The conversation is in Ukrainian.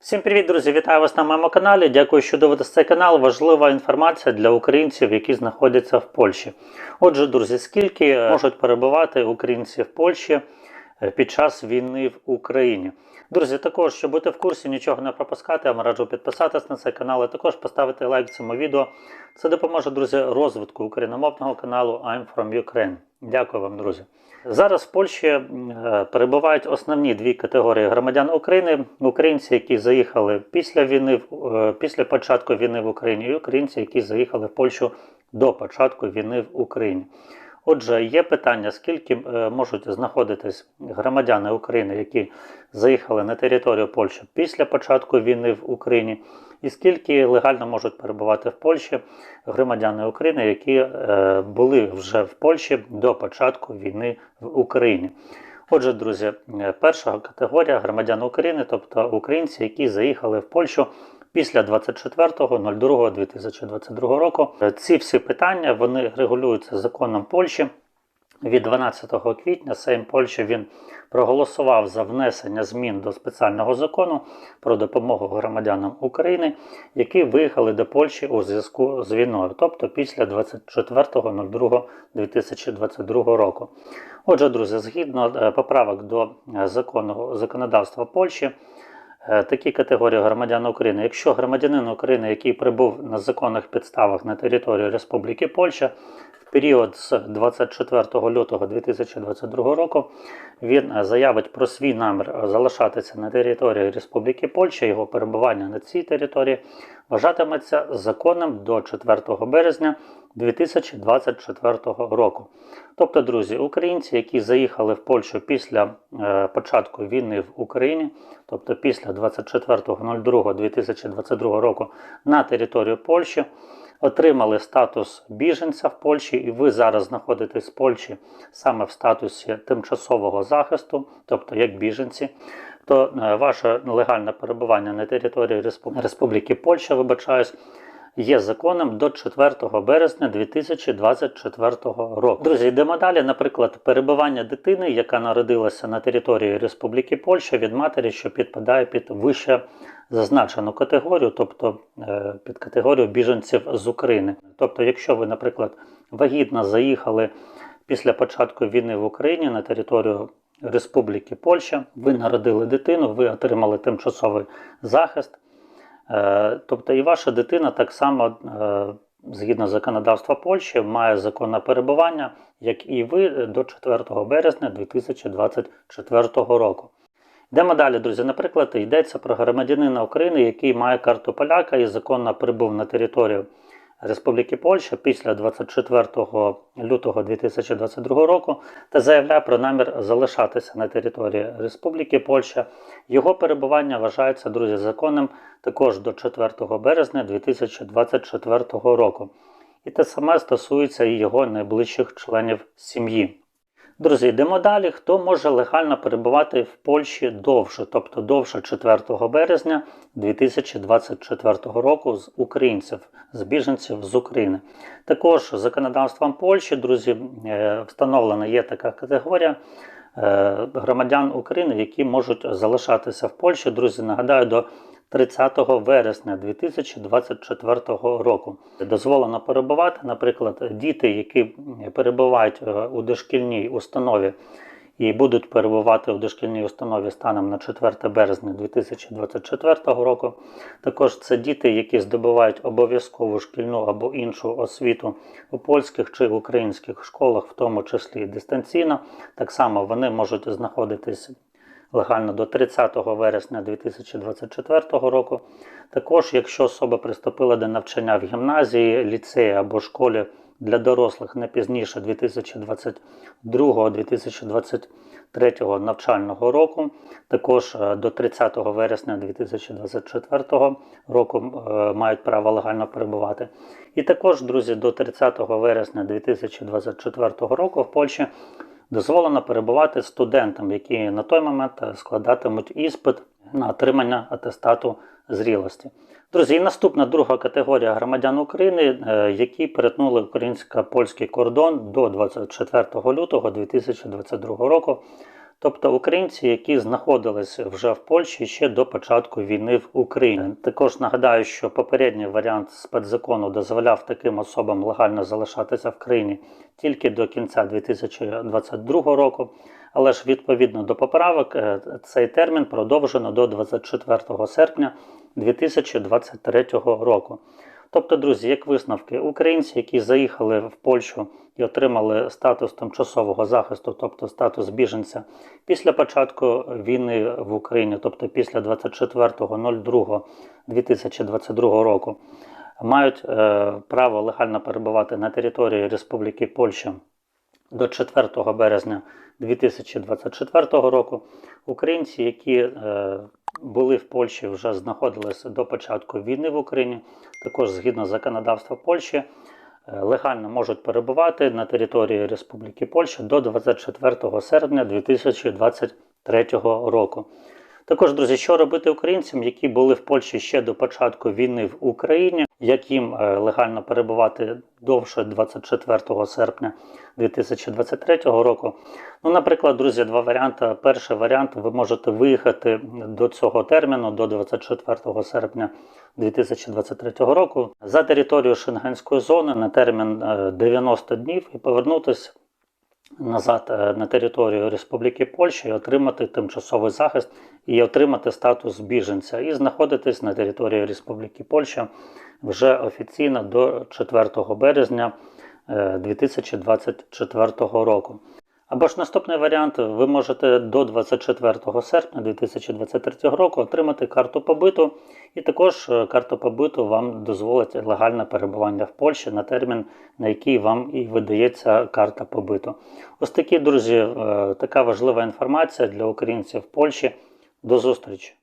Всім привіт, друзі! Вітаю вас на моєму каналі. Дякую, що дивитесь цей канал. Важлива інформація для українців, які знаходяться в Польщі. Отже, друзі, скільки можуть перебувати українці в Польщі е, під час війни в Україні? Друзі, також, щоб бути в курсі, нічого не пропускати, я вам раджу підписатись на цей канал, і також поставити лайк цьому відео. Це допоможе, друзі, розвитку україномовного каналу I'm from Ukraine. Дякую вам, друзі. Зараз в Польщі е, перебувають основні дві категорії громадян України: українці, які заїхали після війни, е, після початку війни в Україні, і українці, які заїхали в Польщу до початку війни в Україні. Отже, є питання, скільки е, можуть знаходитись громадяни України, які заїхали на територію Польщі після початку війни в Україні, і скільки легально можуть перебувати в Польщі громадяни України, які е, були вже в Польщі до початку війни в Україні. Отже, друзі, е, перша категорія громадян України, тобто українці, які заїхали в Польщу після 24.02.2022 року. Ці всі питання вони регулюються законом Польщі. Від 12 квітня Сейм Польщі він проголосував за внесення змін до спеціального закону про допомогу громадянам України, які виїхали до Польщі у зв'язку з війною, тобто після 24.02.2022 року. Отже, друзі, згідно е, поправок до е, закону законодавства Польщі. Е, Такі категорії громадян України. Якщо громадянин України, який прибув на законних підставах на територію Республіки Польща період з 24 лютого 2022 року, він заявить про свій намір залишатися на території Республіки Польща, його перебування на цій території вважатиметься законним до 4 березня 2024 року. Тобто, друзі, українці, які заїхали в Польщу після е, початку війни в Україні, тобто після 24.02.2022 року на територію Польщі, отримали статус біженця в Польщі, і ви зараз знаходитесь в Польщі саме в статусі тимчасового захисту, тобто як біженці. То е, ваше легальне перебування на території Республіки Польща, вибачаюсь, є законом до 4 березня 2024 року. Друзі, йдемо далі. Наприклад, перебування дитини, яка народилася на території Республіки Польща від матері, що підпадає під вище зазначену категорію, тобто е, під категорію біженців з України. Тобто, якщо ви, наприклад, вагітно заїхали після початку війни в Україні на територію Республіки Польща, ви народили дитину, ви отримали тимчасовий захист. Е, Тобто і ваша дитина так само, е, згідно законодавства Польщі, має законне перебування, як і ви до 4 березня 2024 року. Йдемо далі, друзі. Наприклад, йдеться про громадянина України, який має карту поляка і законно прибув на територію Республіки Польща після 24 лютого 2022 року та заявляє про намір залишатися на території Республіки Польща. Його перебування вважається, друзі, законним також до 4 березня 2024 року. І те саме стосується і його найближчих членів сім'ї. Друзі, йдемо далі. Хто може легально перебувати в Польщі довше, тобто довше 4 березня 2024 року з українців, з біженців з України. Також законодавством Польщі, друзі, е, встановлена є така категорія е, громадян України, які можуть залишатися в Польщі. Друзі, нагадаю, до 30 вересня 2024 року дозволено перебувати, наприклад, діти, які перебувають е, у дошкільній установі і будуть перебувати у дошкільній установі станом на 4 березня 2024 року. Також це діти, які здобувають обов'язкову шкільну або іншу освіту у польських чи українських школах, в тому числі дистанційно. Так само вони можуть знаходитись легально до 30 вересня 2024 року. Також, якщо особа приступила до навчання в гімназії, ліцеї або школі для дорослих не пізніше 2022-2023 навчального року, також е, до 30 вересня 2024 року е, мають право легально перебувати. І також, друзі, до 30 вересня 2024 року в Польщі дозволено перебувати студентам, які на той момент складатимуть іспит на отримання атестату зрілості. Друзі, і наступна друга категорія громадян України, е, які перетнули українсько-польський кордон до 24 лютого 2022 року. Тобто українці, які знаходились вже в Польщі ще до початку війни в Україні. Також нагадаю, що попередній варіант спецзакону дозволяв таким особам легально залишатися в країні тільки до кінця 2022 року. Але ж відповідно до поправок е, цей термін продовжено до 24 серпня 2023 року. Тобто, друзі, як висновки, українці, які заїхали в Польщу і отримали статус тимчасового захисту, тобто статус біженця після початку війни в Україні, тобто після 24.02.2022 року, мають е, право легально перебувати на території Республіки Польща до 4 березня 2024 року. Українці, які е, були в Польщі, вже знаходилися до початку війни в Україні, також згідно законодавства Польщі, е, легально можуть перебувати на території Республіки Польща до 24 серпня 2023 року. Також, друзі, що робити українцям, які були в Польщі ще до початку війни в Україні, як їм е, легально перебувати довше 24 серпня 2023 року. Ну, наприклад, друзі, два варіанти. Перший варіант ви можете виїхати до цього терміну, до 24 серпня 2023 року, за територію Шенгенської зони на термін е, 90 днів і повернутися назад е, на територію Республіки Польща і отримати тимчасовий захист і отримати статус біженця, і знаходитись на території Республіки Польща вже офіційно до 4 березня е, 2024 року. Або ж наступний варіант, ви можете до 24 серпня 2023 року отримати карту побиту, і також е, карта побиту вам дозволить легальне перебування в Польщі на термін, на який вам і видається карта побиту. Ось такі, друзі, е, така важлива інформація для українців в Польщі. До зустрічі!